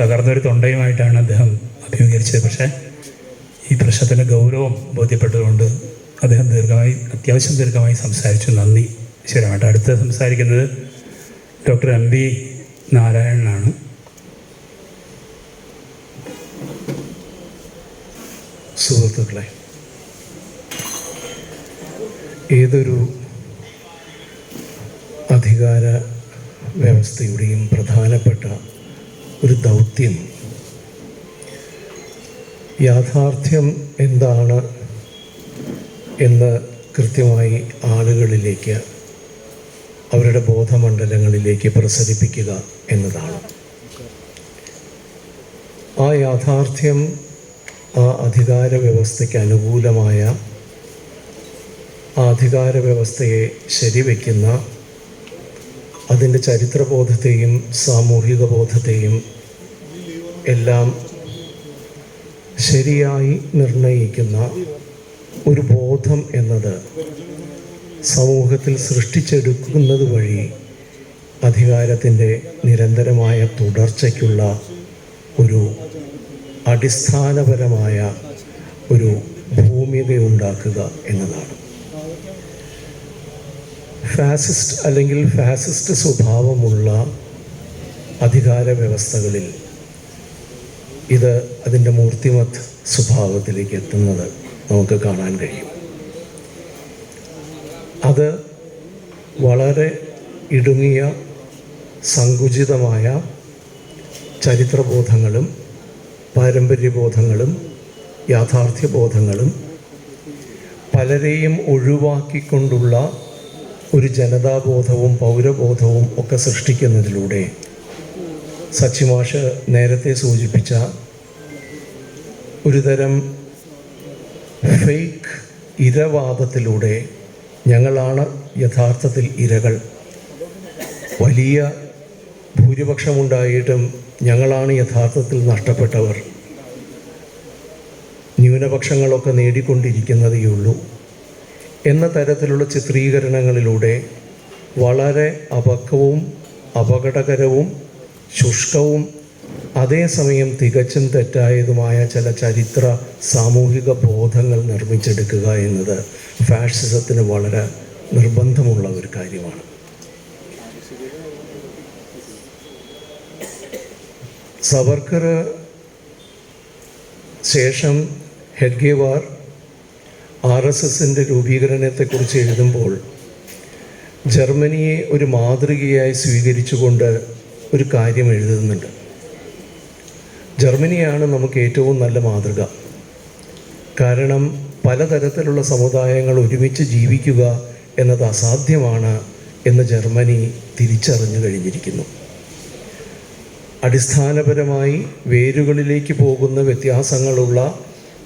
തകർന്നൊരു തൊണ്ടയുമായിട്ടാണ് അദ്ദേഹം അഭിമുഖീകരിച്ചത്. പക്ഷേ ഈ പ്രശ്നത്തിന്റെ ഗൗരവം ബോധ്യപ്പെട്ടതുകൊണ്ട് അദ്ദേഹം ദീർഘമായി അത്യാവശ്യം ദീർഘമായി സംസാരിച്ചു. നന്ദി. ശരിയായിട്ട് അടുത്ത് സംസാരിക്കുന്നത് ഡോക്ടർ എം വി നാരായണനാണ്. സുഹൃത്തുക്കളെ ഏതൊരു അധികാര വ്യവസ്ഥയുടെയും പ്രധാനപ്പെട്ട ഒരു ദൗത്യം. യാഥാർത്ഥ്യം എന്താണ് എന്ന് കൃത്യമായി ആളുകളിലേക്ക് അവരുടെ ബോധമണ്ഡലങ്ങളിലേക്ക് പ്രസരിപ്പിക്കുക എന്നതാണ്. ആ യാഥാർത്ഥ്യം ആ അധികാര വ്യവസ്ഥയ്ക്ക് അനുകൂലമായ ആ അധികാര വ്യവസ്ഥയെ ശരിവെക്കുന്ന അതിന്റെ ചരിത്രബോധത്തെയും സാമൂഹിക ബോധത്തെയും എല്ലാം ശരിയായി നിർണയിക്കുന്ന ഒരു ബോധം എന്നത് സമൂഹത്തിൽ സൃഷ്ടിച്ചെടുക്കുന്നത് വഴി അധികാരത്തിന്റെ നിരന്തരമായ തുടർച്ചയ്ക്കുള്ള ഒരു അടിസ്ഥാനപരമായ ഒരു ഭൂമിക ഉണ്ടാക്കുക എന്നതാണ്. ഫാസിസ്റ്റ് അല്ലെങ്കിൽ ഫാസിസ്റ്റ് സ്വഭാവമുള്ള അധികാര വ്യവസ്ഥകളിൽ ഇത് അതിന്റെ മൂർത്തിമത് സ്വഭാവത്തിലേക്ക് എത്തുന്നത് നമുക്ക് കാണാൻ കഴിയും. അത് വളരെ ഇടുങ്ങിയ സങ്കുചിതമായ ചരിത്രബോധങ്ങളും പാരമ്പര്യബോധങ്ങളും യാഥാർത്ഥ്യബോധങ്ങളും പലരെയും ഒഴിവാക്കിക്കൊണ്ടുള്ള ഒരു ജനതാബോധവും പൗരബോധവും ഒക്കെ സൃഷ്ടിക്കുന്നതിലൂടെ സച്ചിമാഷ് നേരത്തെ സൂചിപ്പിച്ച ഒരുതരം ഫേക്ക് ഇരവാദത്തിലൂടെ ഞങ്ങളാണ് യഥാർത്ഥത്തിൽ ഇരകൾ. വലിയ ഭൂരിപക്ഷമുണ്ടായിട്ടും ഞങ്ങളാണ് യഥാർത്ഥത്തിൽ നഷ്ടപ്പെട്ടവർ. ന്യൂനപക്ഷങ്ങളൊക്കെ നേടിക്കൊണ്ടിരിക്കുന്നതേയുള്ളൂ. എന്ന തരത്തിലുള്ള ചിത്രീകരണങ്ങളിലൂടെ വളരെ അപക്വവും അപകടകരവും ശുഷ്കവും അതേസമയം തികച്ചും തെറ്റായതുമായ ചില ചരിത്ര സാമൂഹിക ബോധങ്ങൾ നിർമ്മിച്ചെടുക്കുക എന്നത് ഫാഷിസത്തിന് വളരെ നിർബന്ധമുള്ള ഒരു കാര്യമാണ്. സവർക്കർ ശേഷം ഹെഡ്ഗേവാർ ആർ എസ് എസിന്റെ രൂപീകരണത്തെക്കുറിച്ച് എഴുതുമ്പോൾ ജർമ്മനിയെ ഒരു മാതൃകയായി സ്വീകരിച്ചുകൊണ്ട് ഒരു കാര്യം എഴുതുന്നുണ്ട്. ജർമ്മനിയാണ് നമുക്ക് ഏറ്റവും നല്ല മാതൃക. കാരണം പലതരത്തിലുള്ള സമുദായങ്ങൾ ഒരുമിച്ച് ജീവിക്കുക എന്നത് അസാധ്യമാണ് എന്ന് ജർമ്മനി തിരിച്ചറിഞ്ഞു കഴിഞ്ഞിരിക്കുന്നു. അടിസ്ഥാനപരമായി വേരുകളിലേക്ക് പോകുന്ന വ്യത്യാസങ്ങളുള്ള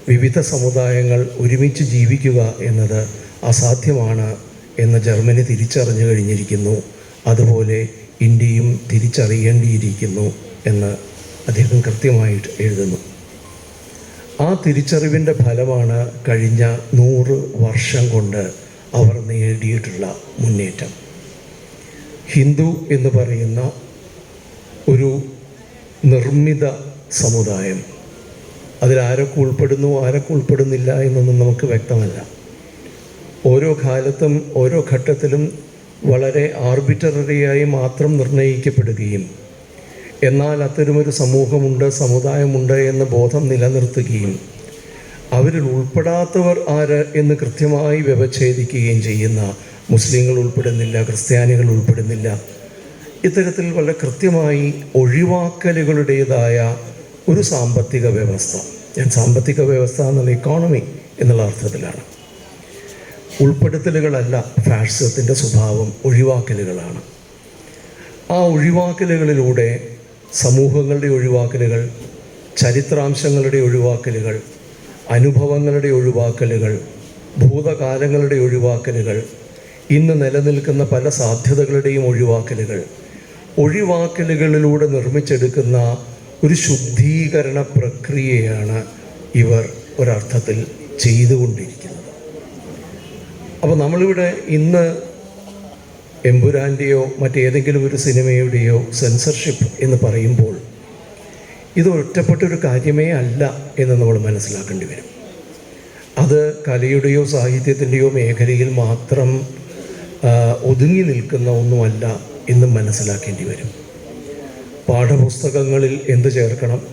വിവിധ സമുദായങ്ങൾ ഒരുമിച്ച് ജീവിക്കുക എന്നത് അസാധ്യമാണ് എന്ന് ജർമ്മനി തിരിച്ചറിഞ്ഞു കഴിഞ്ഞിരിക്കുന്നു. അതുപോലെ ഇന്ത്യയും തിരിച്ചറിയേണ്ടിയിരിക്കുന്നു എന്ന് അദ്ദേഹം കൃത്യമായിട്ട് എഴുതുന്നു. ആ തിരിച്ചറിവിന്റെ ഫലമാണ് കഴിഞ്ഞ നൂറ് വർഷം കൊണ്ട് അവർ നേടിയിട്ടുള്ള മുന്നേറ്റം. ഹിന്ദു എന്ന് പറയുന്ന ഒരു നിർമ്മിത സമുദായം. അതിലാരൊക്കെ ഉൾപ്പെടുന്നു ആരൊക്കെ ഉൾപ്പെടുന്നില്ല എന്നൊന്നും നമുക്ക് വ്യക്തമല്ല. ഓരോ കാലത്തും ഓരോ ഘട്ടത്തിലും വളരെ ആർബിറ്റററിയായി മാത്രം നിർണയിക്കപ്പെടുകയും എന്നാൽ അത്തരമൊരു സമൂഹമുണ്ട് സമുദായമുണ്ട് എന്ന ബോധം നിലനിർത്തുകയും അവരിൽ ഉൾപ്പെടാത്തവർ ആര് എന്ന് കൃത്യമായി വ്യവച്ഛേദിക്കുകയും ചെയ്യുന്ന മുസ്ലിങ്ങൾ ഉൾപ്പെടുന്നില്ല ക്രിസ്ത്യാനികൾ ഉൾപ്പെടുന്നില്ല. ഇത്തരത്തിൽ വളരെ കൃത്യമായി ഒഴിവാക്കലുകളുടേതായ ഒരു സാമ്പത്തിക വ്യവസ്ഥ. ഞാൻ സാമ്പത്തിക വ്യവസ്ഥ എന്നുള്ള ഇക്കോണമി എന്നുള്ള അർത്ഥത്തിലാണ്. ഉൾപ്പെടുത്തലുകളല്ല ഫാഷിസത്തിന്റെ സ്വഭാവം ഒഴിവാക്കലുകളാണ്. ആ ഒഴിവാക്കലുകളിലൂടെ സമൂഹങ്ങളുടെ ഒഴിവാക്കലുകൾ ചരിത്രാംശങ്ങളുടെ ഒഴിവാക്കലുകൾ അനുഭവങ്ങളുടെ ഒഴിവാക്കലുകൾ ഭൂതകാലങ്ങളുടെ ഒഴിവാക്കലുകൾ ഇന്ന് നിലനിൽക്കുന്ന പല സാധ്യതകളുടെയും ഒഴിവാക്കലുകൾ ഒഴിവാക്കലുകളിലൂടെ നിർമ്മിച്ചെടുക്കുന്ന ഒരു ശുദ്ധീകരണ പ്രക്രിയയാണ് ഇവർ ഒരർത്ഥത്തിൽ ചെയ്തുകൊണ്ടിരിക്കുന്നത്. അപ്പോൾ നമ്മളിവിടെ ഇന്ന് എമ്പുരാന്റെയോ മറ്റേതെങ്കിലും ഒരു സിനിമയുടെയോ സെൻസർഷിപ്പ് എന്ന് പറയുമ്പോൾ ഇത് ഒറ്റപ്പെട്ടൊരു കാര്യമേ അല്ല എന്ന് നമ്മൾ മനസ്സിലാക്കേണ്ടി വരും. അത് കലയുടെയോ സാഹിത്യത്തിന്റെയോ മേഖലയിൽ മാത്രം ഒതുങ്ങി നിൽക്കുന്ന ഒന്നുമല്ല എന്നും മനസ്സിലാക്കേണ്ടി വരും. പാഠപുസ്തകങ്ങളിൽ എന്ത് ചേർക്കണം?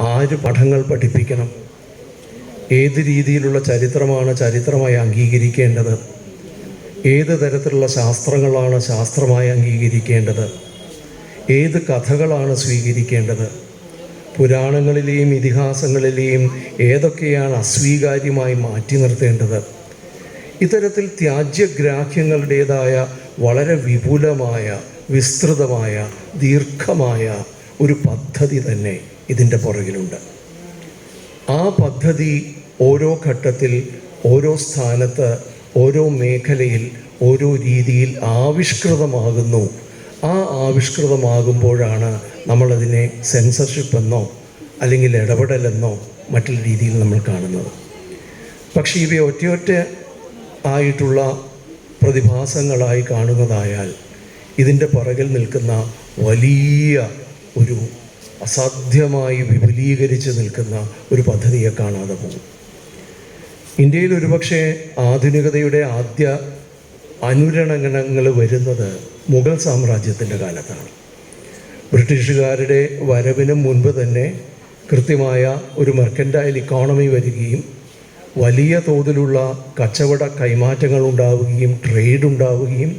ആര് പഠങ്ങൾ പഠിപ്പിക്കണം? ഏത് രീതിയിലുള്ള ചരിത്രമാണ് ചരിത്രമായി അംഗീകരിക്കേണ്ടത്? ഏത് തരത്തിലുള്ള ശാസ്ത്രങ്ങളാണ് ശാസ്ത്രമായി അംഗീകരിക്കേണ്ടത്? ഏത് കഥകളാണ് സ്വീകരിക്കേണ്ടത്? പുരാണങ്ങളിലെയും ഇതിഹാസങ്ങളിലെയും ഏതൊക്കെയാണ് അസ്വീകാര്യമായി മാറ്റി നിർത്തേണ്ടത്? ഇത്തരത്തിൽ ത്യാജ്യഗ്രാഹ്യങ്ങളുടേതായ വളരെ വിപുലമായ വിസ്തൃതമായ ദീർഘമായ ഒരു പദ്ധതി തന്നെ ഇതിന്റെ പുറകിലുണ്ട്. ആ പദ്ധതി ഓരോ ഘട്ടത്തിൽ ഓരോ സ്ഥാനത്ത് ഓരോ മേഖലയിൽ ഓരോ രീതിയിൽ ആവിഷ്കൃതമാകുന്നു. ആ ആവിഷ്കൃതമാകുമ്പോഴാണ് നമ്മളതിനെ സെൻസർഷിപ്പ് എന്നോ അല്ലെങ്കിൽ ഇടപെടലെന്നോ മറ്റൊരു രീതിയിൽ നമ്മൾ കാണുന്നത്. പക്ഷേ ഇവയൊറ്റയൊറ്റ ആയിട്ടുള്ള പ്രതിഭാസങ്ങളായി കാണുന്നതായാൽ ഇതിന്റെ പുറകിൽ നിൽക്കുന്ന വലിയ ഒരു അസാധ്യമായി വിപുലീകരിച്ച് നിൽക്കുന്ന ഒരു പദ്ധതിയെ കാണാതെ പോകും. ഇന്ത്യയിൽ ഒരുപക്ഷെ ആധുനികതയുടെ ആദ്യ അനുരണനങ്ങൾ വരുന്നത് മുഗൾ സാമ്രാജ്യത്തിന്റെ കാലത്താണ്. ബ്രിട്ടീഷുകാരുടെ വരവിന് മുൻപ് തന്നെ കൃത്യമായ ഒരു മെർക്കന്റൈൽ ഇക്കോണമി വരികയും വലിയ തോതിലുള്ള കച്ചവട കൈമാറ്റങ്ങൾ ഉണ്ടാവുകയും ട്രേഡ് ഉണ്ടാവുകയും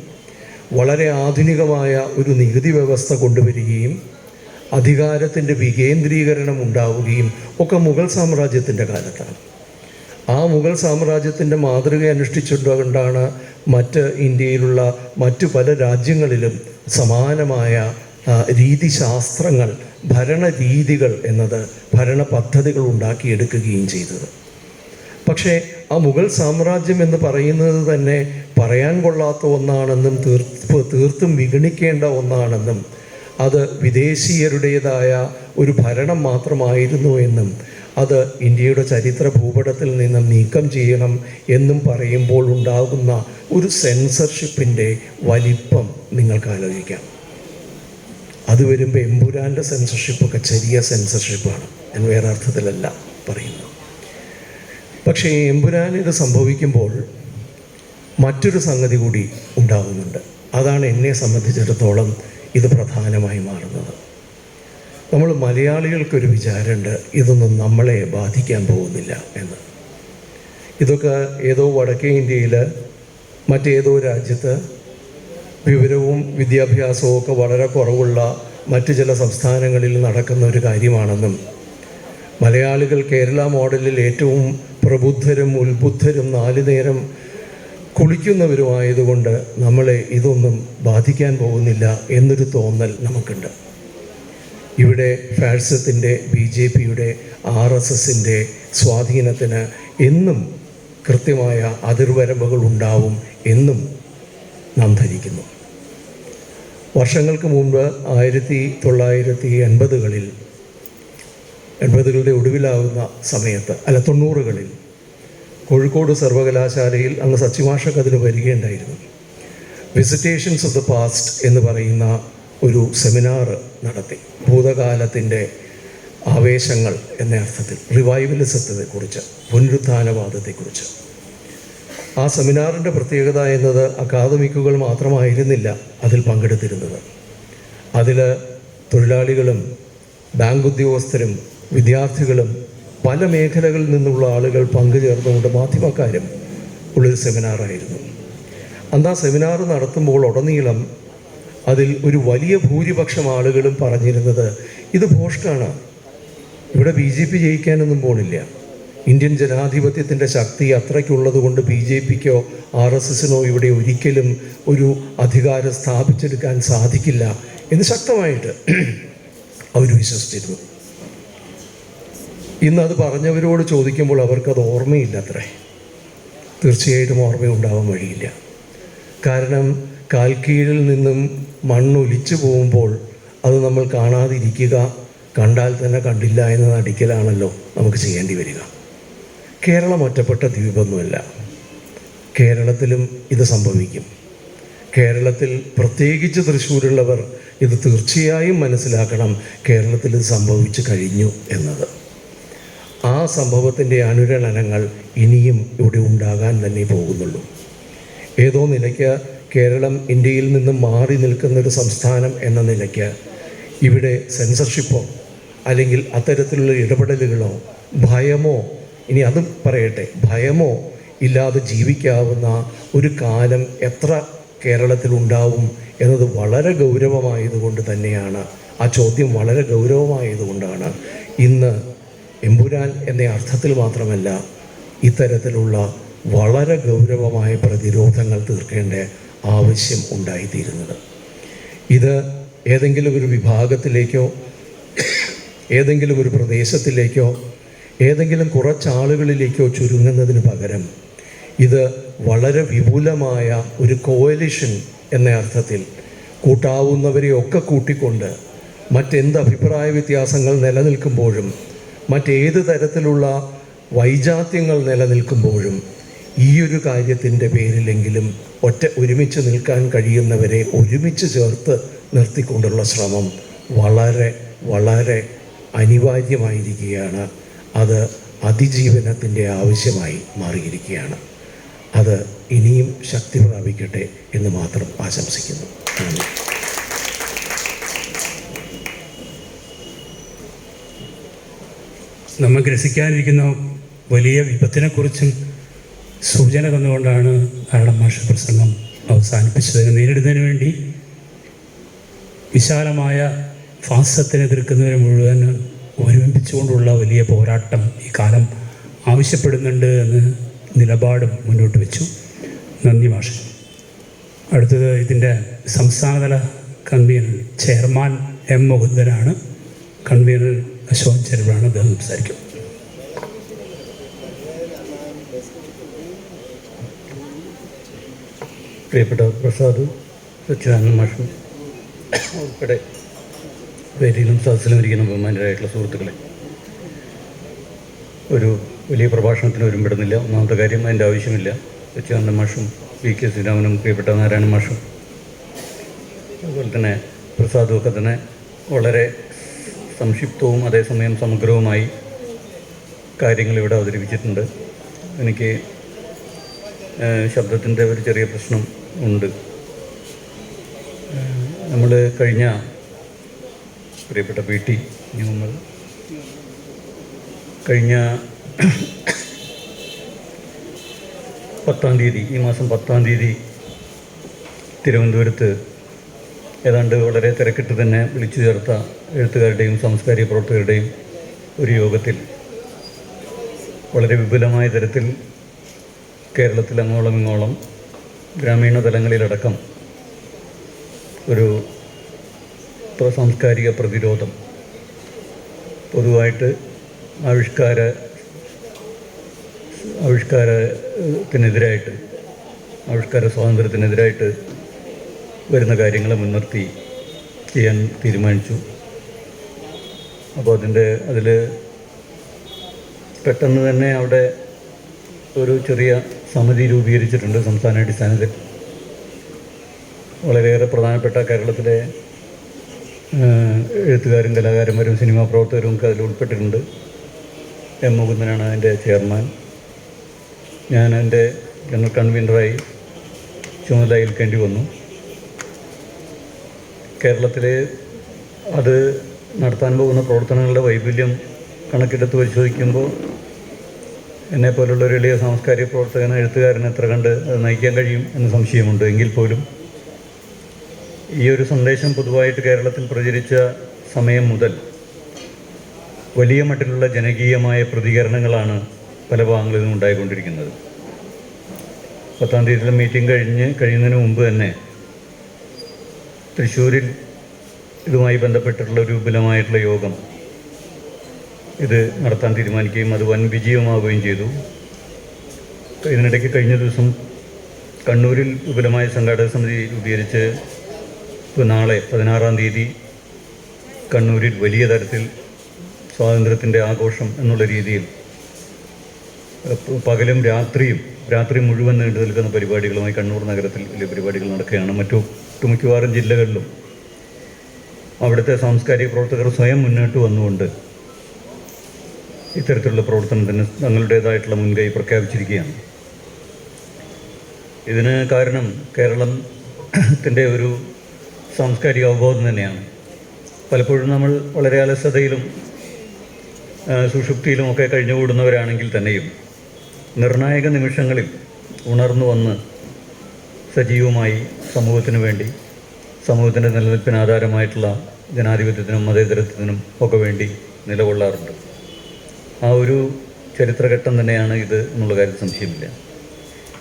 വളരെ ആധുനികമായ ഒരു നികുതി വ്യവസ്ഥ കൊണ്ടുവരികയും അധികാരത്തിന്റെ വികേന്ദ്രീകരണം ഉണ്ടാവുകയും ഒക്കെ മുഗൾ സാമ്രാജ്യത്തിന്റെ കാലത്താണ്. ആ മുഗൾ സാമ്രാജ്യത്തിന്റെ മാതൃക അനുഷ്ഠിച്ചുകൊണ്ടാണ് മറ്റ് ഇന്ത്യയിലുള്ള മറ്റു പല രാജ്യങ്ങളിലും സമാനമായ രീതിശാസ്ത്രങ്ങൾ ഭരണരീതികൾ എന്നത് ഭരണ പദ്ധതികൾ ഉണ്ടാക്കിയെടുക്കുകയും ചെയ്തത്. പക്ഷേ ആ മുഗൾ സാമ്രാജ്യം എന്ന് പറയുന്നത് തന്നെ പറയാൻ കൊള്ളാത്ത ഒന്നാണെന്നും തീർത്ത് തീർത്തും വിഗണിക്കേണ്ട ഒന്നാണെന്നും അത് വിദേശീയരുടേതായ ഒരു ഭരണം മാത്രമായിരുന്നു എന്നും അത് ഇന്ത്യയുടെ ചരിത്ര ഭൂപടത്തിൽ നിന്നും നീക്കം ചെയ്യണം എന്നും പറയുമ്പോൾ ഉണ്ടാകുന്ന ഒരു സെൻസർഷിപ്പിന്റെ വലിപ്പം നിങ്ങൾക്ക് ആലോചിക്കാം അത് വരുമ്പോൾ എമ്പുരാന്റെ സെൻസർഷിപ്പൊക്കെ ചെറിയ സെൻസർഷിപ്പാണ് ഞാൻ വേറെ അർത്ഥത്തിലല്ല പറയുന്നത്. പക്ഷേ എമ്പുരാൻ ഇത് സംഭവിക്കുമ്പോൾ മറ്റൊരു സംഗതി കൂടി ഉണ്ടാകുന്നുണ്ട്. അതാണ് എന്നെ സംബന്ധിച്ചിടത്തോളം ഇത് പ്രധാനമായി മാറുന്നത്. നമ്മൾ മലയാളികൾക്കൊരു വിചാരമുണ്ട് ഇതൊന്നും നമ്മളെ ബാധിക്കാൻ പോകുന്നില്ല എന്ന്. ഇതൊക്കെ ഏതോ വടക്കേ ഇന്ത്യയിൽ മറ്റേതോ രാജ്യത്ത് വിവരവും വിദ്യാഭ്യാസവും ഒക്കെ വളരെ കുറവുള്ള മറ്റു ചില സംസ്ഥാനങ്ങളിൽ നടക്കുന്ന ഒരു കാര്യമാണെന്നും മലയാളികൾ കേരള മോഡലിൽ ഏറ്റവും പ്രബുദ്ധരും ഉത്ബുദ്ധരും നാലു നേരം കുളിക്കുന്നവരുമായതുകൊണ്ട് നമ്മളെ ഇതൊന്നും ബാധിക്കാൻ പോകുന്നില്ല എന്നൊരു തോന്നൽ നമുക്കുണ്ട്. ഇവിടെ ഫാഴ്സത്തിന്റെ ബി ജെ പിയുടെ ആർ എസ് എസിന്റെ സ്വാധീനത്തിന് എന്നും കൃത്യമായ അതിർവരമ്പുകൾ ഉണ്ടാവും എന്നും നാം ധരിക്കുന്നു. വർഷങ്ങൾക്ക് മുമ്പ് ആയിരത്തി തൊള്ളായിരത്തി എൺപതുകളിൽ എൺപതുകളുടെ ഒടുവിലാവുന്ന സമയത്ത് അല്ല തൊണ്ണൂറുകളിൽ കോഴിക്കോട് സർവകലാശാലയിൽ അന്ന് സച്ചിമാഷക്ക് അതിന് വരികയുണ്ടായിരുന്നു. വിസിറ്റേഷൻസ് ഓഫ് ദ പാസ്റ്റ് എന്ന് പറയുന്ന ഒരു സെമിനാർ നടത്തി. ഭൂതകാലത്തിന്റെ ആവേശങ്ങൾ എന്ന അർത്ഥത്തിൽ റിവൈവലിസത്തെക്കുറിച്ച് പുനരുത്ഥാനവാദത്തെക്കുറിച്ച്. ആ സെമിനാറിന്റെ പ്രത്യേകത എന്നത് അക്കാദമിക്കുകൾ മാത്രമായിരുന്നില്ല അതിൽ പങ്കെടുത്തിരുന്നത്. അതിൽ തൊഴിലാളികളും ബാങ്ക് ഉദ്യോഗസ്ഥരും വിദ്യാർത്ഥികളും പല മേഖലകളിൽ നിന്നുള്ള ആളുകൾ പങ്കുചേർന്നുകൊണ്ട് മാധ്യമക്കാരും ഉള്ളൊരു സെമിനാറായിരുന്നു. അന്ന് ആ സെമിനാർ നടത്തുമ്പോൾ ഉടനീളം അതിൽ ഒരു വലിയ ഭൂരിപക്ഷം ആളുകളും പറഞ്ഞിരുന്നത് ഇത് ഭോഷ്ടാണ് ഇവിടെ ബി ജെ പി ജയിക്കാനൊന്നും പോണില്ല. ഇന്ത്യൻ ജനാധിപത്യത്തിന്റെ ശക്തി അത്രയ്ക്കുള്ളത് കൊണ്ട് ബി ജെ പിക്കോ ആർ എസ് എസിനോ ഇവിടെ ഒരിക്കലും ഒരു അധികാരം സ്ഥാപിച്ചെടുക്കാൻ സാധിക്കില്ല എന്ന് ശക്തമായിട്ട് അവർ വിശ്വസിച്ചിരുന്നു. ഇന്ന് അത് പറഞ്ഞവരോട് ചോദിക്കുമ്പോൾ അവർക്കത് ഓർമ്മയില്ല അത്രേ തീർച്ചയായിട്ടും ഓർമ്മയുണ്ടാവാൻ വഴിയില്ല. കാരണം കാൽക്കീഴിൽ നിന്നും മണ്ണൊലിച്ചു പോകുമ്പോൾ അത് നമ്മൾ കാണാതിരിക്കുക കണ്ടാൽ തന്നെ കണ്ടില്ല എന്നത് നടിക്കലാണല്ലോ നമുക്ക് ചെയ്യേണ്ടി വരിക. കേരളം ഒറ്റപ്പെട്ട ദ്വീപൊന്നുമല്ല. കേരളത്തിലും ഇത് സംഭവിക്കും. കേരളത്തിൽ പ്രത്യേകിച്ച് തൃശ്ശൂരുള്ളവർ ഇത് തീർച്ചയായും മനസ്സിലാക്കണം കേരളത്തിൽ ഇത് സംഭവിച്ചു കഴിഞ്ഞു എന്നത്. സംഭവത്തിന്റെ അനുരണനങ്ങൾ ഇനിയും ഇവിടെ ഉണ്ടാകാൻ തന്നെ പോകുന്നുള്ളൂ. ഏതോ നിലയ്ക്ക് കേരളം ഇന്ത്യയിൽ നിന്നും മാറി നിൽക്കുന്നൊരു സംസ്ഥാനം എന്ന നിലയ്ക്ക് ഇവിടെ സെൻസർഷിപ്പോ അല്ലെങ്കിൽ അത്തരത്തിലുള്ള ഇടപെടലുകളോ ഭയമോ ഇനി അതും പറയട്ടെ ഭയമോ ഇല്ലാതെ ജീവിക്കാവുന്ന ഒരു കാലം എത്ര കേരളത്തിൽ കേരളത്തിലുണ്ടാവും എന്നത് വളരെ ഗൗരവമായതുകൊണ്ട് തന്നെയാണ് ആ ചോദ്യം വളരെ ഗൗരവമായതുകൊണ്ടാണ് ഇന്ന് എമ്പുരാൻ എന്ന അർത്ഥത്തിൽ മാത്രമല്ല ഇത്തരത്തിലുള്ള വളരെ ഗൗരവമായ പ്രതിരോധങ്ങൾ തീർക്കേണ്ട ആവശ്യം ഉണ്ടായിത്തീരുന്നത്. ഇത് ഏതെങ്കിലും ഒരു വിഭാഗത്തിലേക്കോ ഏതെങ്കിലും ഒരു പ്രദേശത്തിലേക്കോ ഏതെങ്കിലും കുറച്ചാളുകളിലേക്കോ ചുരുങ്ങുന്നതിന് പകരം ഇത് വളരെ വിപുലമായ ഒരു കോയലിഷൻ എന്ന അർത്ഥത്തിൽ കൂട്ടാവുന്നവരെയൊക്കെ കൂട്ടിക്കൊണ്ട് മറ്റെന്ത് അഭിപ്രായ വ്യത്യാസങ്ങൾ നിലനിൽക്കുമ്പോഴും മറ്റേത് തരത്തിലുള്ള വൈജാത്യങ്ങൾ നിലനിൽക്കുമ്പോഴും ഈ ഒരു കാര്യത്തിന്റെ പേരിലെങ്കിലും ഒറ്റ ഒരുമിച്ച് നിൽക്കാൻ കഴിയുന്നവരെ ഒരുമിച്ച് ചേർത്ത് നിർത്തിക്കൊണ്ടുള്ള ശ്രമം വളരെ വളരെ അനിവാര്യമായിരിക്കുകയാണ്. അത് അതിജീവനത്തിന്റെ ആവശ്യമായി മാറിയിരിക്കുകയാണ്. അത് ഇനിയും ശക്തി പ്രാപിക്കട്ടെ എന്ന് മാത്രം ആശംസിക്കുന്നു. നമ്മൾ ഗ്രസിക്കാനിരിക്കുന്ന വലിയ വിപത്തിനെക്കുറിച്ചും സൂചന തന്നുകൊണ്ടാണ് അരളമാഷ മാഷ പ്രസംഗം അവസാനിപ്പിച്ചത്. നേരിടുന്നതിന് വേണ്ടി വിശാലമായ ഫാസത്തിനെ എതിർക്കുന്നവരെ മുഴുവൻ ഒരുമിപ്പിച്ചുകൊണ്ടുള്ള വലിയ പോരാട്ടം ഈ കാലം ആവശ്യപ്പെടുന്നുണ്ട് എന്ന് നിലപാടും മുന്നോട്ട് വെച്ചു. നന്ദി മാഷ. അടുത്തത് ഇതിന്റെ സംസ്ഥാനതല കൺവീനർ ചെയർമാൻ എം മുകുന്ദനാണ്. കൺവീനർ അശോക് ചെലവാണ് അദ്ദേഹം സംസാരിക്കും. പ്രിയപ്പെട്ട പ്രസാദ് സച്ചിദാനന്ദ മാഷും ഉൾപ്പെടെ വേദിയിലും സദസ്സിലും ഇരിക്കുന്ന ബഹുമാനരായിട്ടുള്ള സുഹൃത്തുക്കളെ ഒരു വലിയ പ്രഭാഷണത്തിന് ഒരുമ്പെടുന്നില്ല ഒന്നാമത്തെ കാര്യം അതിന്റെ ആവശ്യമില്ല. സച്ചിദാനന്ദ മാഷും വി കെ ശ്രീരാമനും പ്രിയപ്പെട്ട നാരായണ മാഷും അതുപോലെ തന്നെ പ്രസാദും ഒക്കെ തന്നെ വളരെ സംക്ഷിപ്തവും അതേസമയം സമഗ്രവുമായി കാര്യങ്ങൾ ഇവിടെ അവതരിപ്പിച്ചിട്ടുണ്ട്. എനിക്ക് ശബ്ദത്തിന്റെ ഒരു ചെറിയ പ്രശ്നം ഉണ്ട്. നമ്മൾ കഴിഞ്ഞ പ്രിയപ്പെട്ട പി ടി നമ്മൾ കഴിഞ്ഞ പത്താം തീയതി ഈ മാസം പത്താം തീയതി തിരുവനന്തപുരത്ത് ഏതാണ്ട് വളരെ തിരക്കിട്ട് തന്നെ വിളിച്ചു ചേർത്ത എഴുത്തുകാരുടെയും സാംസ്കാരിക പ്രവർത്തകരുടെയും ഒരു യോഗത്തിൽ വളരെ വിപുലമായ തരത്തിൽ കേരളത്തിൽ അങ്ങോളം ഇങ്ങോളം ഗ്രാമീണ തലങ്ങളിലടക്കം ഒരു സാംസ്കാരിക പ്രതിരോധം പൊതുവായിട്ട് ആവിഷ്കാര ആവിഷ്കാരത്തിനെതിരായിട്ട് ആവിഷ്കാര സ്വാതന്ത്ര്യത്തിനെതിരായിട്ട് വരുന്ന കാര്യങ്ങളെ മുൻനിർത്തി ചെയ്യാൻ തീരുമാനിച്ചു. അപ്പോൾ അതിന്റെ അതിൽ പെട്ടെന്ന് തന്നെ അവിടെ ഒരു ചെറിയ സമിതി രൂപീകരിച്ചിട്ടുണ്ട് സംസ്ഥാന അടിസ്ഥാനത്തിൽ. വളരെയേറെ പ്രധാനപ്പെട്ട കേരളത്തിലെ എഴുത്തുകാരും കലാകാരന്മാരും സിനിമാ പ്രവർത്തകരും ഒക്കെ അതിൽ ഉൾപ്പെട്ടിട്ടുണ്ട്. എം മുകുന്ദനാണ് അതിന്റെ ചെയർമാൻ. ഞാൻ എന്റെ ജനറൽ കൺവീനറായി ചുമതല ഏൽക്കേണ്ടി വന്നു. കേരളത്തിൽ അത് നടത്താൻ പോകുന്ന പ്രവർത്തനങ്ങളുടെ വൈഫല്യം കണക്കിലെടുത്ത് പരിശോധിക്കുമ്പോൾ എന്നെ പോലുള്ള ഒരു എളിയ സാംസ്കാരിക പ്രവർത്തകന് എഴുത്തുകാരന് എത്ര കണ്ട് അത് നയിക്കാൻ കഴിയും എന്ന് സംശയമുണ്ട്. എങ്കിൽ പോലും ഈ ഒരു സന്ദേശം പൊതുവായിട്ട് കേരളത്തിൽ പ്രചരിച്ച സമയം മുതൽ വലിയ മട്ടിലുള്ള ജനകീയമായ പ്രതികരണങ്ങളാണ് പല ഭാഗങ്ങളിൽ നിന്നും ഉണ്ടായിക്കൊണ്ടിരിക്കുന്നത്. പത്താം തീയതിയിലെ മീറ്റിംഗ് കഴിഞ്ഞ് കഴിയുന്നതിന് മുമ്പ് തന്നെ തൃശ്ശൂരിൽ ഇതുമായി ബന്ധപ്പെട്ടിട്ടുള്ള ഒരു വിപുലമായിട്ടുള്ള യോഗം ഇത് നടത്താൻ തീരുമാനിക്കുകയും അത് വൻ വിജയമാവുകയും ചെയ്തു. ഇതിനിടയ്ക്ക് കഴിഞ്ഞ ദിവസം കണ്ണൂരിൽ വിപുലമായ സംഘാടക സമിതി രൂപീകരിച്ച് നാളെ പതിനാറാം തീയതി കണ്ണൂരിൽ വലിയ തരത്തിൽ സ്വാതന്ത്ര്യത്തിന്റെ ആഘോഷം എന്നുള്ള രീതിയിൽ പകലും രാത്രിയും രാത്രി മുഴുവൻ നീണ്ടു നിൽക്കുന്ന പരിപാടികളുമായി കണ്ണൂർ നഗരത്തിൽ വലിയ പരിപാടികൾ നടക്കുകയാണ്. മറ്റു ഒട്ടുമിക്കവാറും ജില്ലകളിലും അവിടുത്തെ സാംസ്കാരിക പ്രവർത്തകർ സ്വയം മുന്നോട്ട് വന്നുകൊണ്ട് ഇത്തരത്തിലുള്ള പ്രവർത്തനത്തിന് തങ്ങളുടേതായിട്ടുള്ള മുൻകൈ പ്രഖ്യാപിച്ചിരിക്കുകയാണ്. ഇതിന് കാരണം കേരളത്തിന്റെ ഒരു സാംസ്കാരിക അവബോധം തന്നെയാണ്. പലപ്പോഴും നമ്മൾ വളരെ അലസതയിലും സുഷുപ്തിയിലും ഒക്കെ കഴിഞ്ഞുകൂടുന്നവരാണെങ്കിൽ തന്നെയും നിർണായക നിമിഷങ്ങളിൽ ഉണർന്നു വന്ന് സജീവമായി സമൂഹത്തിന് വേണ്ടി സമൂഹത്തിന്റെ നിലനിൽപ്പിന് ആധാരമായിട്ടുള്ള ജനാധിപത്യത്തിനും മതേതരത്വത്തിനും ഒക്കെ വേണ്ടി നിലകൊള്ളാറുണ്ട്. ആ ഒരു ചരിത്രഘട്ടം തന്നെയാണ് ഇത് എന്നുള്ള കാര്യം സംശയമില്ല.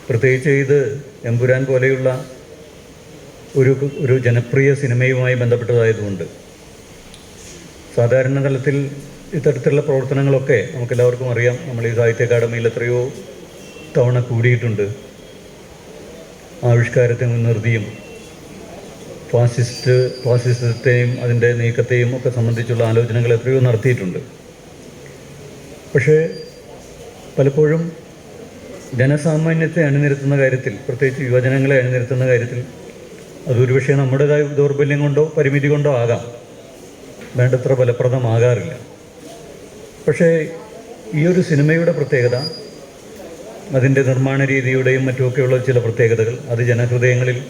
പ്രത്യേകിച്ച് ഇത് എമ്പുരാൻ പോലെയുള്ള ഒരു ഒരു ജനപ്രിയ സിനിമയുമായി ബന്ധപ്പെട്ടതായതുകൊണ്ട് സാധാരണ തലത്തിൽ ഇത്തരത്തിലുള്ള പ്രവർത്തനങ്ങളൊക്കെ നമുക്കെല്ലാവർക്കും അറിയാം. നമ്മൾ ഈ സാഹിത്യ അക്കാദമിയിൽ എത്രയോ തവണ കൂടിയിട്ടുണ്ട്. ആവിഷ്കാരത്തെ മുൻനിർത്തിയും ഫാസിസ്റ്റ് ഫാസിസത്തെയും അതിന്റെ നീക്കത്തെയും ഒക്കെ സംബന്ധിച്ചുള്ള ആലോചനകൾ എത്രയോ നടത്തിയിട്ടുണ്ട്. പക്ഷേ പലപ്പോഴും ജനസാമാന്യത്തെ അണിനിരത്തുന്ന കാര്യത്തിൽ പ്രത്യേകിച്ച് യുവജനങ്ങളെ അണിനിരത്തുന്ന കാര്യത്തിൽ അതൊരുപക്ഷെ നമ്മുടേതായ ദൗർബല്യം കൊണ്ടോ പരിമിതി കൊണ്ടോ ആകാം. വേണ്ടത്ര ഫലപ്രദമാകാറില്ല. പക്ഷേ ഈ ഒരു സിനിമയുടെ പ്രത്യേകത അതിന്റെ നിർമ്മാണ രീതിയുടെയും മറ്റുമൊക്കെയുള്ള ചില പ്രത്യേകതകൾ അത് ജനഹൃദയങ്ങളിൽ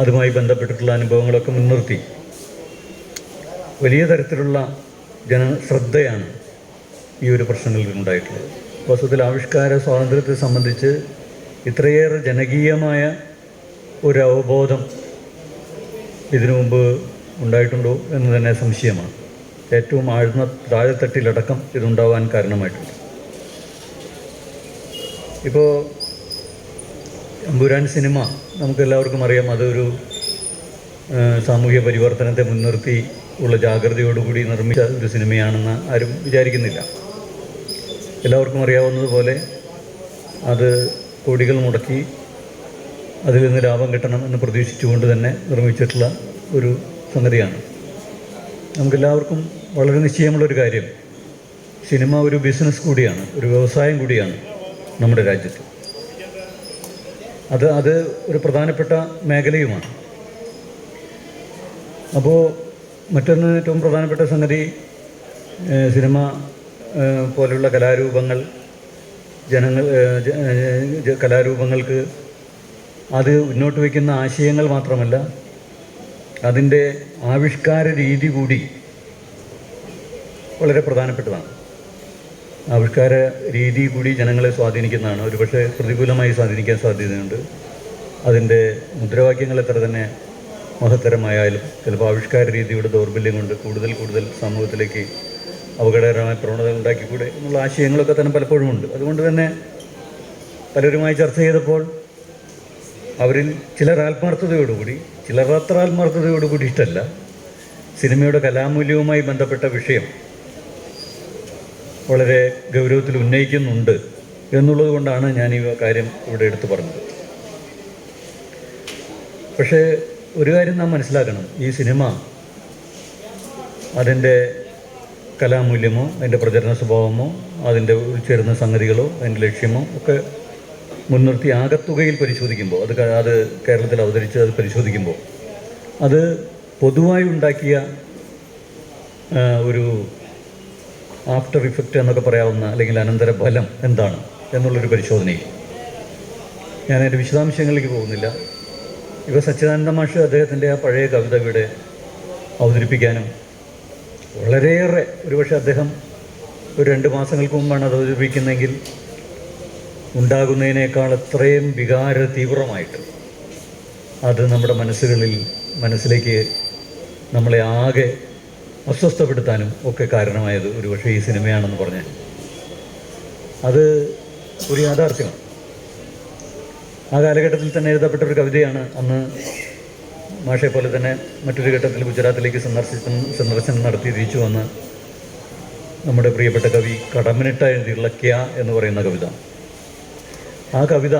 അതുമായി ബന്ധപ്പെട്ടിട്ടുള്ള അനുഭവങ്ങളൊക്കെ മുൻനിർത്തി. വലിയ തരത്തിലുള്ള ജനശ്രദ്ധയാണ് ഈ ഒരു പ്രശ്നങ്ങളിൽ ഉണ്ടായിട്ടുള്ളത്. വസ്തുത്തിൽ ആവിഷ്കാര സ്വാതന്ത്ര്യത്തെ സംബന്ധിച്ച് ഇത്രയേറെ ജനകീയമായ ഒരു അവബോധം ഇതിനു മുമ്പ് ഉണ്ടായിട്ടുണ്ടോ എന്ന് തന്നെ സംശയമാണ്. ഏറ്റവും ആഴ്ന്ന താഴെത്തട്ടിലടക്കം ഇതുണ്ടാവാൻ കാരണമായിട്ടുണ്ട്. ഇപ്പോൾ അമ്പുരാൻ സിനിമ നമുക്കെല്ലാവർക്കും അറിയാം. അതൊരു സാമൂഹ്യ പരിവർത്തനത്തെ മുൻനിർത്തി ഉള്ള ജാഗ്രതയോടുകൂടി നിർമ്മിച്ച ഒരു സിനിമയാണെന്ന് ആരും വിചാരിക്കുന്നില്ല. എല്ലാവർക്കും അറിയാവുന്നതുപോലെ അത് കോടികൾ മുടക്കി അതിൽ നിന്ന് ലാഭം കിട്ടണം എന്ന് പ്രതീക്ഷിച്ചുകൊണ്ട് തന്നെ നിർമ്മിച്ചിട്ടുള്ള ഒരു സംഗതിയാണ്. നമുക്കെല്ലാവർക്കും വളരെ നിശ്ചയമുള്ളൊരു കാര്യം. സിനിമ ഒരു ബിസിനസ് കൂടിയാണ് ഒരു വ്യവസായം കൂടിയാണ് നമ്മുടെ രാജ്യത്ത്. അത് അത് ഒരു പ്രധാനപ്പെട്ട മേഖലയുമാണ്. അപ്പോൾ മറ്റൊന്ന് ഏറ്റവും പ്രധാനപ്പെട്ട സംഗതി സിനിമ പോലുള്ള കലാരൂപങ്ങൾ ജനങ്ങൾ കലാരൂപങ്ങൾക്ക് അത് മുന്നോട്ട് വയ്ക്കുന്ന ആശയങ്ങൾ മാത്രമല്ല അതിന്റെ ആവിഷ്കാര രീതി കൂടി വളരെ പ്രധാനപ്പെട്ടതാണ്. ആവിഷ്കാര രീതി കൂടി ജനങ്ങളെ സ്വാധീനിക്കുന്നതാണ്. ഒരുപക്ഷെ പ്രതികൂലമായി സ്വാധീനിക്കാൻ സാധ്യതയുണ്ട്. അതിന്റെ മുദ്രാവാക്യങ്ങൾ എത്ര തന്നെ മഹത്തരമായാലും ചിലപ്പോൾ ആവിഷ്കാര രീതിയുടെ ദൗർബല്യം കൊണ്ട് കൂടുതൽ കൂടുതൽ സമൂഹത്തിലേക്ക് അപകടകരമായ പ്രവണതകൾ ഉണ്ടാക്കിക്കൂടെ എന്നുള്ള ആശയങ്ങളൊക്കെ തന്നെ പലപ്പോഴും ഉണ്ട്. അതുകൊണ്ട് തന്നെ പലരുമായി ചർച്ച ചെയ്തപ്പോൾ അവരിൽ ചിലർ ആത്മാർത്ഥതയോടുകൂടി ചിലർ അത്ര ആത്മാർത്ഥതയോടുകൂടി ഇഷ്ടമല്ല സിനിമയുടെ കലാമൂല്യവുമായി ബന്ധപ്പെട്ട വിഷയം വളരെ ഗൗരവത്തിൽ ഉന്നയിക്കുന്നുണ്ട് എന്നുള്ളത് കൊണ്ടാണ് ഞാൻ ഈ കാര്യം ഇവിടെ എടുത്തു പറഞ്ഞത്. പക്ഷേ ഒരു കാര്യം നാം മനസ്സിലാക്കണം. ഈ സിനിമ അതിന്റെ കലാമൂല്യമോ അതിന്റെ പ്രചരണ സ്വഭാവമോ അതിന്റെ ഉൾച്ചേരുന്ന സംഗതികളോ അതിന്റെ ലക്ഷ്യമോ ഒക്കെ മുൻനിർത്തി ആകത്തുകയിൽ പരിശോധിക്കുമ്പോൾ അത് അത് കേരളത്തിൽ അവതരിച്ച് അത് പരിശോധിക്കുമ്പോൾ അത് പൊതുവായി ഉണ്ടാക്കിയ ഒരു ആഫ്റ്റർ ഇഫക്റ്റ് എന്നൊക്കെ പറയാവുന്ന അല്ലെങ്കിൽ അനന്തര ഫലം എന്താണ് എന്നുള്ളൊരു പരിശോധനയിൽ. ഞാൻ അതിന്റെ വിശദാംശങ്ങളിലേക്ക് പോകുന്നില്ല. ഇവ സച്ചിദാനന്ദ മാഷ് അദ്ദേഹത്തിന്റെ ആ പഴയ കവിത ഇവിടെ അവതരിപ്പിക്കാനും വളരെയേറെ ഒരുപക്ഷെ അദ്ദേഹം ഒരു രണ്ട് മാസങ്ങൾക്ക് മുമ്പാണ് അത് അവതരിപ്പിക്കുന്നതെങ്കിൽ ഉണ്ടാകുന്നതിനേക്കാൾ അത്രയും വികാര തീവ്രമായിട്ട് അത് നമ്മുടെ മനസ്സുകളിൽ മനസ്സിലേക്ക് നമ്മളെ ആകെ അസ്വസ്ഥപ്പെടുത്താനും ഒക്കെ കാരണമായത് ഒരുപക്ഷെ ഈ സിനിമയാണെന്ന് പറഞ്ഞാൽ. അത് ഒരു യാഥാർത്ഥ്യമാണ് ആ കാലഘട്ടത്തിൽ തന്നെ എഴുതപ്പെട്ട ഒരു കവിതയാണ് അന്ന് മാഷെ പോലെ തന്നെ മറ്റൊരു ഘട്ടത്തിൽ ഗുജറാത്തിലേക്ക് സന്ദർശിച്ച സന്ദർശനം നടത്തി തിരിച്ചു വന്ന് നമ്മുടെ പ്രിയപ്പെട്ട കവി കടമനിട്ട എഴുതിയുള്ള ക്യ എന്ന് പറയുന്ന കവിത. ആ കവിത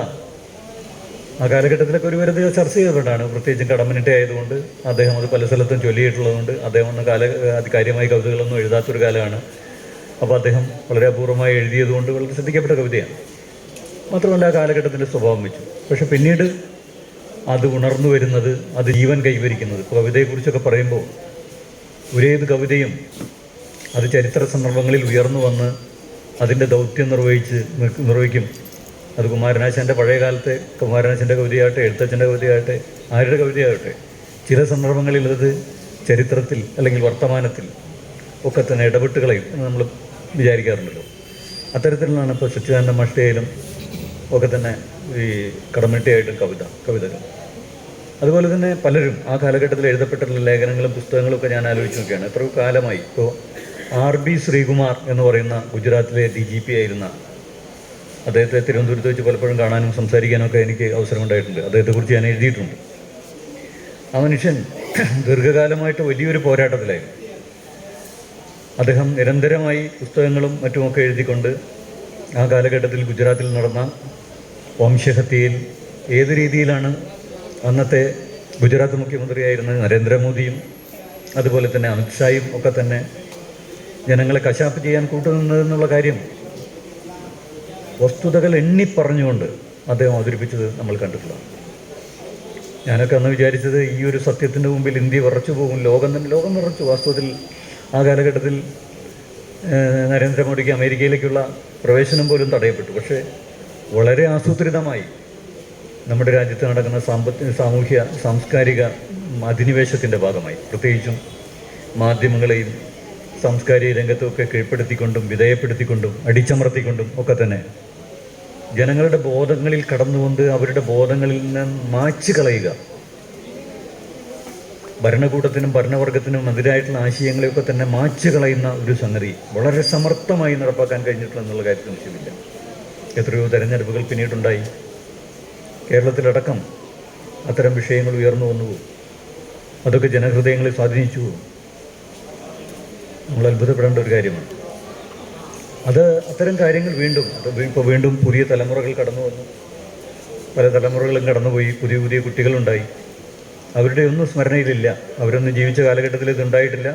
ആ കാലഘട്ടത്തിലൊക്കെ ഒരു വെറുതെ ചർച്ച ചെയ്തുകൊണ്ടാണ് പ്രത്യേകിച്ചും കടമനിട്ട ആയതുകൊണ്ട് അദ്ദേഹം അത് പല സ്ഥലത്തും ചൊല്ലിയിട്ടുള്ളതുകൊണ്ട് അദ്ദേഹം ഒന്ന് കാല അതികാര്യമായ കവിതകളൊന്നും എഴുതാത്തൊരു കാലമാണ്. അപ്പോൾ അദ്ദേഹം വളരെ അപൂർവമായി എഴുതിയതുകൊണ്ട് വളരെ ശ്രദ്ധിക്കപ്പെട്ട കവിതയാണ്. മാത്രമല്ല ആ കാലഘട്ടത്തിന്റെ സ്വഭാവം വെച്ചു. പക്ഷെ പിന്നീട് അത് ഉണർന്നു വരുന്നത് അത് ജീവൻ കൈവരിക്കുന്നത് കവിതയെക്കുറിച്ചൊക്കെ പറയുമ്പോൾ ഒരേത് കവിതയും അത് ചരിത്ര സന്ദർഭങ്ങളിൽ ഉയർന്നു വന്ന് അതിന്റെ ദൗത്യം നിർവഹിച്ച് നിർവഹിക്കും അത് കുമാരനാശന്റെ പഴയ കാലത്തെ കുമാരനാശന്റെ കവിതയാകട്ടെ എഴുത്തച്ഛന്റെ കവിതയാകട്ടെ ആരുടെ കവിതയാകട്ടെ ചില സന്ദർഭങ്ങളിൽ അത് ചരിത്രത്തിൽ അല്ലെങ്കിൽ വർത്തമാനത്തിൽ ഒക്കെ തന്നെ ഇടപെട്ട് കളയും എന്ന് നമ്മൾ വിചാരിക്കാറുണ്ടല്ലോ. അത്തരത്തിലാണ് ഇപ്പോൾ സച്ചിദാനന്ദ മാഷ്ടയിലും ഒക്കെ തന്നെ ഈ കടമട്ടിയായിട്ടും കവിത കവിതകൾ. അതുപോലെ തന്നെ പലരും ആ കാലഘട്ടത്തിൽ എഴുതപ്പെട്ടിട്ടുള്ള ലേഖനങ്ങളും പുസ്തകങ്ങളും ഒക്കെ ഞാൻ ആലോചിച്ച് നോക്കുകയാണ്. എത്രയോ കാലമായി ഇപ്പോൾ ആർ ബി ശ്രീകുമാർ എന്ന് പറയുന്ന ഗുജറാത്തിലെ ഡി ജി പി ആയിരുന്ന അദ്ദേഹത്തെ തിരുവനന്തപുരത്ത് വെച്ച് പലപ്പോഴും കാണാനും സംസാരിക്കാനൊക്കെ എനിക്ക് അവസരമുണ്ടായിട്ടുണ്ട്. അദ്ദേഹത്തെക്കുറിച്ച് ഞാൻ എഴുതിയിട്ടുണ്ട്. ആ മനുഷ്യൻ ദീർഘകാലമായിട്ട് വലിയൊരു പോരാട്ടത്തിലായിരുന്നു. അദ്ദേഹം നിരന്തരമായി പുസ്തകങ്ങളും മറ്റുമൊക്കെ എഴുതിക്കൊണ്ട് ആ കാലഘട്ടത്തിൽ ഗുജറാത്തിൽ നടന്ന വംശഹത്യയിൽ ഏത് രീതിയിലാണ് അന്നത്തെ ഗുജറാത്ത് മുഖ്യമന്ത്രിയായിരുന്ന നരേന്ദ്രമോദിയും അതുപോലെ തന്നെ അമിത്ഷായും ഒക്കെ തന്നെ ജനങ്ങളെ കശാപ്പ് ചെയ്യാൻ കൂട്ടുനിന്നതെന്നുള്ള കാര്യം വസ്തുതകൾ എണ്ണിപ്പറഞ്ഞുകൊണ്ട് അദ്ദേഹം അവതരിപ്പിച്ചത് നമ്മൾ കണ്ടിട്ടുള്ളതാണ്. ഞാനൊക്കെ അന്ന് വിചാരിച്ചത് ഈ ഒരു സത്യത്തിന്റെ മുമ്പിൽ ഇന്ത്യ വിറച്ചു പോകും ലോകം തന്നെ ലോകം വിറച്ചു. വാസ്തവത്തിൽ ആ കാലഘട്ടത്തിൽ നരേന്ദ്രമോദിക്ക് അമേരിക്കയിലേക്കുള്ള പ്രവേശനം പോലും തടയപ്പെട്ടു. പക്ഷേ വളരെ ആസൂത്രിതമായി നമ്മുടെ രാജ്യത്ത് നടക്കുന്ന സാമ്പത്തിക സാമൂഹ്യ സാംസ്കാരിക അധിനിവേശത്തിന്റെ ഭാഗമായി. പ്രത്യേകിച്ചും മാധ്യമങ്ങളെയും സാംസ്കാരിക രംഗത്തുമൊക്കെ കീഴ്പ്പെടുത്തിക്കൊണ്ടും വിധേയപ്പെടുത്തിക്കൊണ്ടും അടിച്ചമർത്തിക്കൊണ്ടും ഒക്കെ തന്നെ ജനങ്ങളുടെ ബോധങ്ങളിൽ കടന്നുകൊണ്ട് അവരുടെ ബോധങ്ങളിൽ നിന്ന് മാച്ചു കളയുക. ഭരണകൂടത്തിനും ഭരണവർഗത്തിനും എതിരായിട്ടുള്ള ആശയങ്ങളെയൊക്കെ തന്നെ മാച്ചു കളയുന്ന ഒരു സംഗതി. വളരെ സമർത്ഥമായി നടപ്പാക്കാൻ കഴിഞ്ഞിട്ടുള്ള എന്നുള്ള കാര്യത്തിൽ നിശ്ചയമില്ല എത്രയോ തെരഞ്ഞെടുപ്പുകൾ പിന്നീടുണ്ടായി. കേരളത്തിലടക്കം അത്തരം വിഷയങ്ങൾ ഉയർന്നു വന്നു. അതൊക്കെ ജനഹൃദയങ്ങളെ സ്വാധീനിച്ചു. നമ്മൾ അത്ഭുതപ്പെടേണ്ട ഒരു കാര്യമാണ്. അത് അത്തരം കാര്യങ്ങൾ വീണ്ടും അത് ഇപ്പോൾ വീണ്ടും പുതിയ തലമുറകൾ കടന്നു വന്നു. പല തലമുറകളും കടന്നുപോയി പുതിയ പുതിയ കുട്ടികളുണ്ടായി. അവരുടെ ഒന്നും സ്മരണയിലില്ല. അവരൊന്നും ജീവിച്ച കാലഘട്ടത്തിൽ ഇതുണ്ടായിട്ടില്ല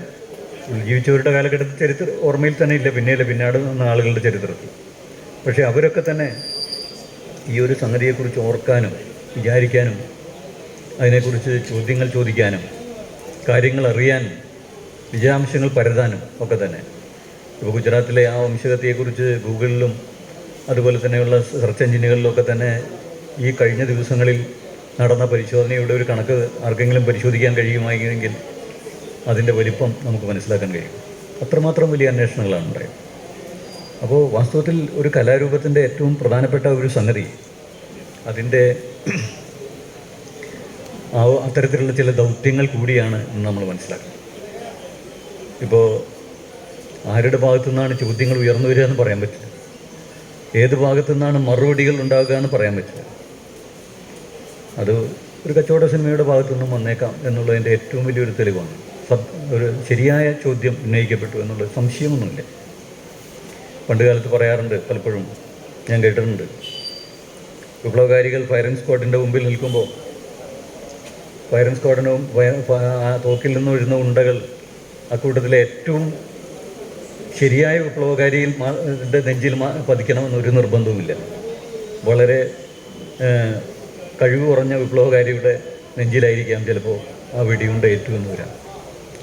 ജീവിച്ചവരുടെ കാലഘട്ടത്തിൽ ചരിത്ര ഓർമ്മയിൽ തന്നെ ഇല്ല. പിന്നെയല്ല പിന്നാട് വന്ന ആളുകളുടെ ചരിത്രത്തിൽ. പക്ഷേ അവരൊക്കെ തന്നെ ഈ ഒരു സംഗതിയെക്കുറിച്ച് ഓർക്കാനും വിചാരിക്കാനും അതിനെക്കുറിച്ച് ചോദ്യങ്ങൾ ചോദിക്കാനും കാര്യങ്ങൾ അറിയാനും വിജയാംശങ്ങൾ പരതാനും ഒക്കെ തന്നെ. ഇപ്പോൾ ഗുജറാത്തിലെ ആ വംശകത്തെക്കുറിച്ച് ഗൂഗിളിലും അതുപോലെ തന്നെയുള്ള സെർച്ച് എഞ്ചിനുകളിലൊക്കെ തന്നെ ഈ കഴിഞ്ഞ ദിവസങ്ങളിൽ നടന്ന പരിശോധനയുടെ ഒരു കണക്ക് ആർക്കെങ്കിലും പരിശോധിക്കാൻ കഴിയുമായിരുന്നെങ്കിൽ അതിന്റെ വലിപ്പം നമുക്ക് മനസ്സിലാക്കാൻ കഴിയും. അത്രമാത്രം വലിയ അന്വേഷണങ്ങളാണ് ഉണ്ടായത്. അപ്പോൾ വാസ്തവത്തിൽ ഒരു കലാരൂപത്തിന്റെ ഏറ്റവും പ്രധാനപ്പെട്ട ഒരു സംഗതി അതിന്റെ അത്തരത്തിലുള്ള ചില ദൗത്യങ്ങൾ കൂടിയാണ് ഇന്ന് നമ്മൾ മനസ്സിലാക്കുന്നത്. ഇപ്പോൾ ആരുടെ ഭാഗത്തു നിന്നാണ് ചോദ്യങ്ങൾ ഉയർന്നു വരിക എന്ന് പറയാൻ പറ്റില്ല. ഏത് ഭാഗത്തു നിന്നാണ് മറുപടികൾ ഉണ്ടാകുക എന്ന് പറയാൻ പറ്റില്ല. അത് ഒരു കച്ചവട സിനിമയുടെ ഭാഗത്തു നിന്നും വന്നേക്കാം എന്നുള്ളതിന്റെ ഏറ്റവും വലിയൊരു തെളിവാണ്. ഒരു ശരിയായ ചോദ്യം ഉന്നയിക്കപ്പെട്ടു എന്നുള്ള സംശയമൊന്നുമില്ല. പണ്ട് കാലത്ത് പറയാറുണ്ട് പലപ്പോഴും ഞാൻ കേട്ടിട്ടുണ്ട്. വിപ്ലവകാരികൾ ഫയറിംഗ് സ്ക്വാഡിന്റെ മുമ്പിൽ നിൽക്കുമ്പോൾ ഫയറിംഗ് സ്ക്വാഡിനും തോക്കിൽ നിന്ന് വീഴുന്ന ഉണ്ടകൾ അക്കൂട്ടത്തിലെ ഏറ്റവും ശരിയായ വിപ്ലവകാരിയിൽ നെഞ്ചിൽ പതിക്കണമെന്നൊരു നിർബന്ധവുമില്ല. വളരെ കഴിവ് കുറഞ്ഞ വിപ്ലവകാരിയുടെ നെഞ്ചിലായിരിക്കാം ചിലപ്പോൾ ആ വെടിയുണ്ട ഏറ്റവും വരാം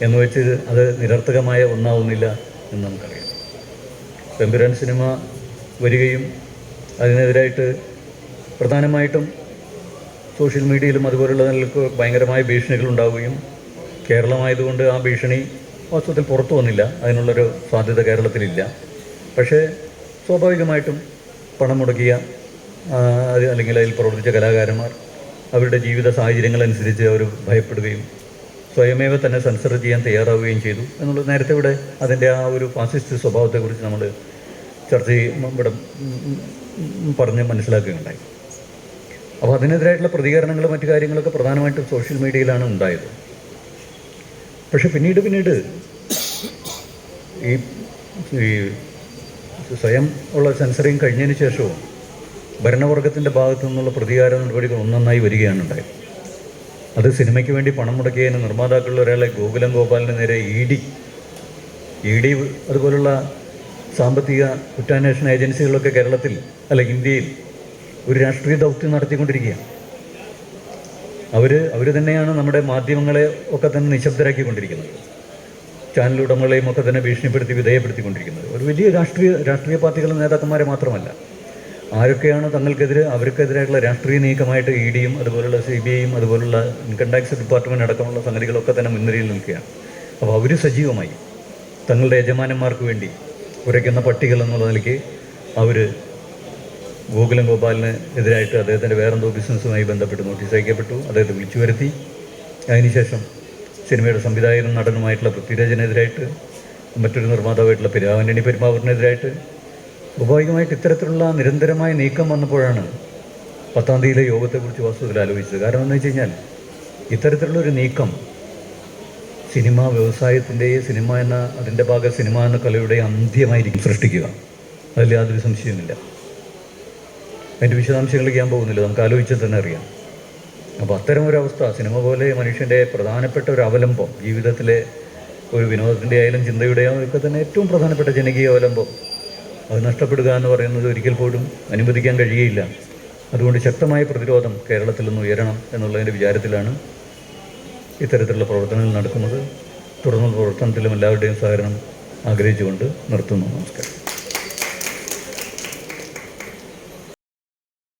എന്ന് വെച്ച് അത് നിരർത്ഥകമായ ഒന്നാവുന്നില്ല എന്ന് നമുക്കറിയാം. പെമ്പുരാൻ സിനിമ വരികയും അതിനെതിരായിട്ട് പ്രധാനമായിട്ടും സോഷ്യൽ മീഡിയയിലും അതുപോലുള്ള നിലയ്ക്ക് ഭയങ്കരമായ ഭീഷണികൾ ഉണ്ടാവുകയും കേരളമായതുകൊണ്ട് ആ ഭീഷണി വാസ്തവത്തിൽ പുറത്തു വന്നില്ല. അതിനുള്ളൊരു സാധ്യത കേരളത്തിലില്ല. പക്ഷേ സ്വാഭാവികമായിട്ടും പണം മുടക്കിയ അല്ലെങ്കിൽ അതിൽ പ്രവർത്തിച്ച കലാകാരന്മാർ അവരുടെ ജീവിത സാഹചര്യങ്ങളനുസരിച്ച് അവർ ഭയപ്പെടുകയും സ്വയമേവ തന്നെ സെൻസർ ചെയ്യാൻ തയ്യാറാവുകയും ചെയ്തു എന്നുള്ളത് നേരത്തെ ഇവിടെ അതിന്റെ ആ ഒരു ഫാസിസ്റ്റ് സ്വഭാവത്തെക്കുറിച്ച് നമ്മൾ ചർച്ച ഇവിടെ പറഞ്ഞ് മനസ്സിലാക്കുകയുണ്ടായി. അപ്പോൾ അതിനെതിരായിട്ടുള്ള പ്രതികരണങ്ങളും മറ്റു കാര്യങ്ങളൊക്കെ പ്രധാനമായിട്ടും സോഷ്യൽ മീഡിയയിലാണ് ഉണ്ടായത്. പക്ഷെ പിന്നീട് പിന്നീട് ഈ ഈ സ്വയം ഉള്ള സെൻസറിങ് കഴിഞ്ഞതിന് ശേഷവും ഭരണവർഗത്തിന്റെ ഭാഗത്തു നിന്നുള്ള പ്രതികാര നടപടികൾ ഒന്നൊന്നായി വരികയാണ് ഉണ്ടായത്. അത് സിനിമയ്ക്ക് വേണ്ടി പണം മുടക്കിയതിന് നിർമ്മാതാക്കളിൽ ഒരാളെ ഗോകുലം ഗോപാലിന് നേരെ ഇ ഡി ഇ ഡി അതുപോലുള്ള സാമ്പത്തിക കുറ്റാന്വേഷണ ഏജൻസികളൊക്കെ കേരളത്തിൽ അല്ല ഇന്ത്യയിൽ ഒരു രാഷ്ട്രീയ ദൗത്യം നടത്തിക്കൊണ്ടിരിക്കുകയാണ്. അവർ അവർ തന്നെയാണ് നമ്മുടെ മാധ്യമങ്ങളെ ഒക്കെ തന്നെ നിശബ്ദരാക്കിക്കൊണ്ടിരിക്കുന്നത്. ചാനൽ ഉടമകളെയും ഒക്കെ തന്നെ ഭീഷണിപ്പെടുത്തി വിധേയപ്പെടുത്തിക്കൊണ്ടിരിക്കുന്നത്. ഒരു വലിയ രാഷ്ട്രീയ രാഷ്ട്രീയ പാർട്ടികളുടെ നേതാക്കന്മാരെ മാത്രമല്ല. ആരൊക്കെയാണ് തങ്ങൾക്കെതിരെ അവർക്കെതിരായിട്ടുള്ള രാഷ്ട്രീയ നീക്കമായിട്ട് ഇ ഡിയും അതുപോലുള്ള സി ബി ഐയും അതുപോലുള്ള ഇൻകം ടാക്സ് ഡിപ്പാർട്ട്മെന്റ് അടക്കമുള്ള സംഗതികളൊക്കെ തന്നെ മുൻനിരയിൽ നിൽക്കുകയാണ്. അപ്പോൾ അവർ സജീവമായി തങ്ങളുടെ യജമാനന്മാർക്ക് വേണ്ടി ഉരയ്ക്കുന്ന പട്ടികൾ എന്നുള്ള നിലയ്ക്ക് അവർ ഗോകുലം ഗോപാലിന് എതിരായിട്ട് അദ്ദേഹത്തിന്റെ വേറെന്തോ ബിസിനസ്സുമായി ബന്ധപ്പെട്ട് നോട്ടീസ് അയക്കപ്പെട്ടു. അദ്ദേഹത്തെ വിളിച്ചു വരുത്തി. അതിനുശേഷം സിനിമയുടെ സംവിധായകനും നടനുമായിട്ടുള്ള പൃഥ്വിരാജനെതിരായിട്ട് മറ്റൊരു നിർമ്മാതാവായിട്ടുള്ള പെരുവാമണ്ണി പെരുമാവൂരിനെതിരായിട്ട് സ്വാഭാവികമായിട്ട് ഇത്തരത്തിലുള്ള നിരന്തരമായ നീക്കം വന്നപ്പോഴാണ് പത്താം തീയതിയിലെ യോഗത്തെക്കുറിച്ച് വാസ്തുവിൽ ആലോചിച്ചത്. കാരണം എന്ന് വെച്ച് കഴിഞ്ഞാൽ ഇത്തരത്തിലുള്ളൊരു നീക്കം സിനിമ വ്യവസായത്തിന്റെ സിനിമ എന്ന അതിന്റെ ഭാഗം സിനിമ എന്ന കലയുടെ അന്ത്യമായിരിക്കും സൃഷ്ടിക്കുക. അതിൽ യാതൊരു സംശയവുമില്ല. അതിന്റെ വിശദാംശങ്ങളിലേക്ക് ഞാൻ പോകുന്നില്ല. നമുക്ക് ആലോചിച്ചാൽ തന്നെ അറിയാം. അപ്പോൾ അത്തരം ഒരു അവസ്ഥ സിനിമ പോലെ മനുഷ്യന്റെ പ്രധാനപ്പെട്ട ഒരു അവലംബം ജീവിതത്തിലെ ഒരു വിനോദത്തിന്റെ ആയാലും ചിന്തയുടെയോ ഒക്കെ തന്നെ ഏറ്റവും പ്രധാനപ്പെട്ട ജനകീയ അവലംബം. അത് നഷ്ടപ്പെടുക എന്ന് പറയുന്നത് ഒരിക്കൽ പോലും അനുവദിക്കാൻ കഴിയുകയില്ല. അതുകൊണ്ട് ശക്തമായ പ്രതിരോധം കേരളത്തിൽ നിന്ന് ഉയരണം എന്നുള്ളതിന്റെ വിചാരത്തിലാണ് ഇത്തരത്തിലുള്ള പ്രവർത്തനങ്ങൾ നടക്കുന്നത്. തുടർന്നുള്ള പ്രവർത്തനത്തിലും എല്ലാവരുടെയും സഹകരണം ആഗ്രഹിച്ചുകൊണ്ട് നിർത്തുന്നു. നമസ്കാരം.